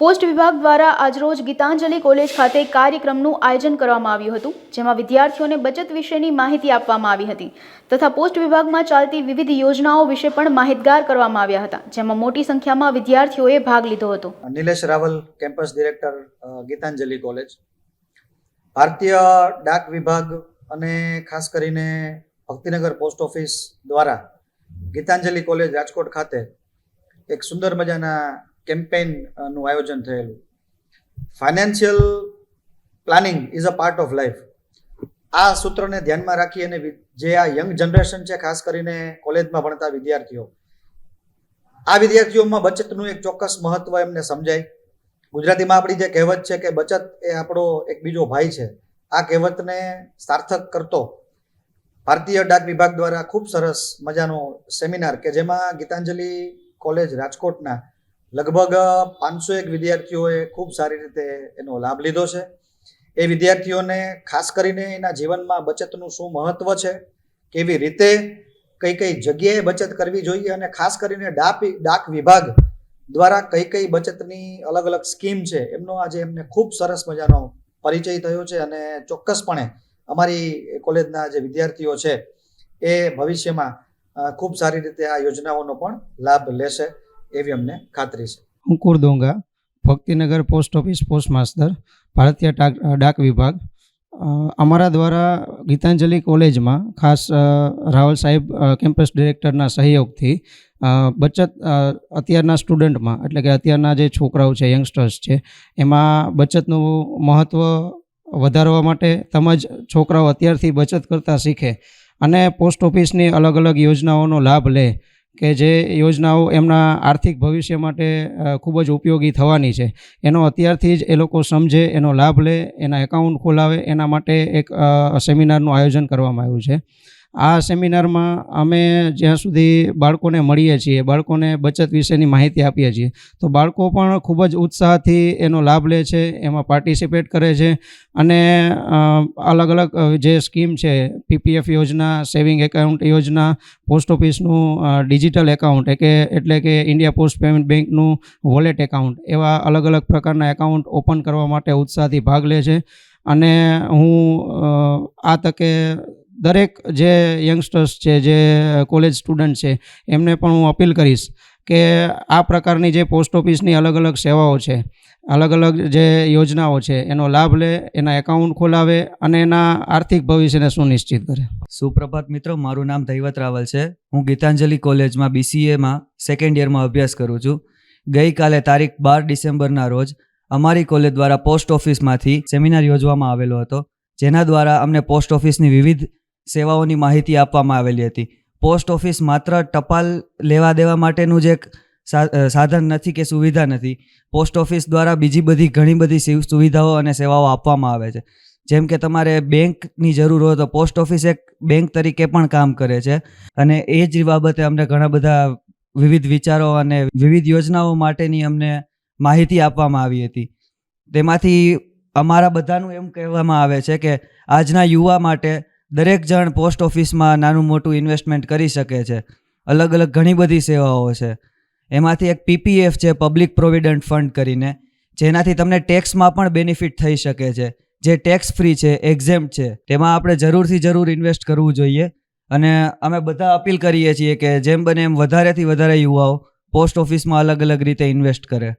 Post વિભાગ દ્વારા આજરોજ ગીતાંજલિ કોલેજ ખાતે કાર્યક્રમનું આયોજન કરવામાં આવ્યું હતું, જેમાં વિદ્યાર્થીઓને બચત વિશેની માહિતી આપવામાં આવી હતી તથા પોસ્ટ વિભાગમાં ચાલતી વિવિધ યોજનાઓ વિશે પણ માહિતગાર કરવામાં આવ્યા હતા, જેમાં મોટી સંખ્યામાં વિદ્યાર્થીઓએ ભાગ લીધો હતો. Nilesh Raval, campus director Gitanjali college. ભારતીય ડાક વિભાગ અને ખાસ કરીને ભક્તિનગર પોસ્ટ ઓફિસ દ્વારા ગીતાંજલિ કોલેજ રાજકોટ ખાતે એક સુંદર મજાના કેમ્પેઇનનું આયોજન થયેલું. Financial planning is a part of life આ સૂત્રને ધ્યાનમાં રાખી અને જે આ યંગ જનરેશન છે, ખાસ કરીને કોલેજમાં ભણતા વિદ્યાર્થીઓ, આ વિદ્યાર્થીઓમાં બચતનું એક ચોક્કસ મહત્વ એમને સમજાય. ગુજરાતીમાં આપણી જે કહેવત છે કે બચત એ આપણો એક બીજો ભાઈ છે. આ કહેવતને સાર્થક કરતો ભારતીય ડાક વિભાગ દ્વારા ખૂબ સરસ મજાનો સેમિનાર કે જેમાં ગીતાંજલિ કોલેજ રાજકોટના લગભગ પાંચસો એક વિદ્યાર્થીઓએ ખૂબ સારી રીતે એનો લાભ લીધો છે. એ વિદ્યાર્થીઓને ખાસ કરીને એના જીવનમાં બચતનું શું મહત્વ છે, કેવી રીતે કઈ કઈ જગ્યાએ બચત કરવી જોઈએ અને ખાસ કરીને ડાક ડાક વિભાગ દ્વારા કઈ કઈ બચતની અલગ અલગ સ્કીમ છે, એમનો આજે એમને ખૂબ સરસ મજાનો પરિચય થયો છે અને ચોક્કસપણે અમારી કોલેજના જે વિદ્યાર્થીઓ છે એ ભવિષ્યમાં ખૂબ સારી રીતે આ યોજનાઓનો પણ લાભ લેશે. એવી અમને ખાતરી છે. હું Donga Bhaktinagar post office post master ભારતીય ડાક ડાક વિભાગ. અમારા દ્વારા ગીતાંજલિ કોલેજમાં ખાસ રાહુલ સાહેબ કેમ્પસ ડિરેક્ટરના સહયોગથી બચત અત્યારના સ્ટુડન્ટમાં, એટલે કે અત્યારના જે છોકરાઓ છે, યંગસ્ટર્સ છે, એમાં બચતનું મહત્ત્વ વધારવા માટે તેમજ છોકરાઓ અત્યારથી બચત કરતાં શીખે અને પોસ્ટ ઓફિસની અલગ અલગ યોજનાઓનો લાભ લે. કે જે યોજનાઓ એમના આર્થિક ભવિષ્ય માટે ખૂબ જ ઉપયોગી થવાની છે. એનો અત્યારથી જ એ લોકો સમજે, એનો લાભ લે, એના એકાઉન્ટ ખોલાવે, એના માટે એક સેમિનારનું આયોજન કરવામાં આવ્યું છે. આ સેમિનારમાં અમે જ્યાં સુધી બાળકોને મળીએ છીએ, બાળકોને બચત વિશેની માહિતી આપીએ છીએ, તો બાળકો પણ ખૂબ જ ઉત્સાહથી એનો લાભ લે છે, એમાં પાર્ટિસિપેટ કરે છે અને અલગ અલગ જે સ્કીમ છે પીપીએફ યોજના સેવિંગ એકાઉન્ટ યોજના પોસ્ટ ઓફિસનું ડિજિટલ એકાઉન્ટ એ કે એટલે કે ઇન્ડિયા પોસ્ટ પેમેન્ટ બેંકનું વોલેટ એકાઉન્ટ એવા અલગ અલગ પ્રકારના એકાઉન્ટ ઓપન કરવા માટે ઉત્સાહથી ભાગ લે છે. અને હું આ તકે દરેક જે યંગસ્ટર્સ છે, જે કોલેજ સ્ટુડન્ટ છે, એમને પણ હું અપીલ કરીશ કે આ પ્રકારની જે પોસ્ટ ઓફિસની અલગ અલગ સેવાઓ છે, અલગ અલગ જે યોજનાઓ છે, એનો લાભ લે, એના એકાઉન્ટ ખોલાવે અને એના આર્થિક ભવિષ્યને સુનિશ્ચિત કરે. સુપ્રભાત મિત્રો, મારું નામ દૈવત રાવલ છે. હું ગીતાંજલિ કોલેજમાં બીસીએમાં સેકન્ડ યરમાં અભ્યાસ કરું છું. ગઈકાલે તારીખ બાર ડિસેમ્બરના રોજ અમારી કોલેજ દ્વારા પોસ્ટ ઓફિસમાંથી સેમિનાર યોજવામાં આવેલો હતો, જેના દ્વારા અમને પોસ્ટ ઓફિસની વિવિધ સેવાઓની માહિતી આપવામાં આવેલી હતી. પોસ્ટ ઓફિસ માત્ર ટપાલ લેવા દેવા માટેનું જ સાધન નથી કે સુવિધા નથી. પોસ્ટ ઓફિસ દ્વારા બીજી બધી ઘણી બધી સુવિધાઓ અને સેવાઓ આપવામાં આવે છે. જેમ કે તમારે બેંકની જરૂર હોય તો પોસ્ટ ઓફિસ એક બેંક તરીકે પણ કામ કરે છે. અને એ જ બાબતે અમને ઘણા બધા વિવિધ વિચારો અને વિવિધ યોજનાઓ માટેની અમને માહિતી આપવામાં આવી હતી. તેમાંથી અમારા બધાનું એમ કહેવામાં આવે છે કે આજના યુવા માટે દરેક જણ પોસ્ટ ઓફિસમાં નાનું મોટું ઇન્વેસ્ટમેન્ટ કરી શકે છે. અલગ અલગ ઘણી બધી સેવાઓ છે. એમાંથી એક પીપીએફ છે પબ્લિક પ્રોવિડન્ટ ફંડ કરીને, જેનાથી તમને ટેક્સમાં પણ બેનિફિટ થઈ શકે છે. જે ટેક્સ ફ્રી છે એક્ઝેમ્પ છે, તેમાં આપણે જરૂરથી જરૂર ઇન્વેસ્ટ કરવું જોઈએ. અને અમે બધા અપીલ કરીએ છીએ કે જેમ બને એમ વધારેથી વધારે યુવાઓ પોસ્ટ ઓફિસમાં અલગ અલગ રીતે ઇન્વેસ્ટ કરે.